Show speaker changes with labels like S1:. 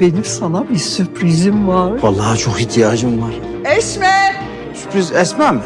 S1: Benim sana bir sürprizim var.
S2: Vallahi çok ihtiyacım var.
S1: Esme!
S2: Sürpriz Esma mı?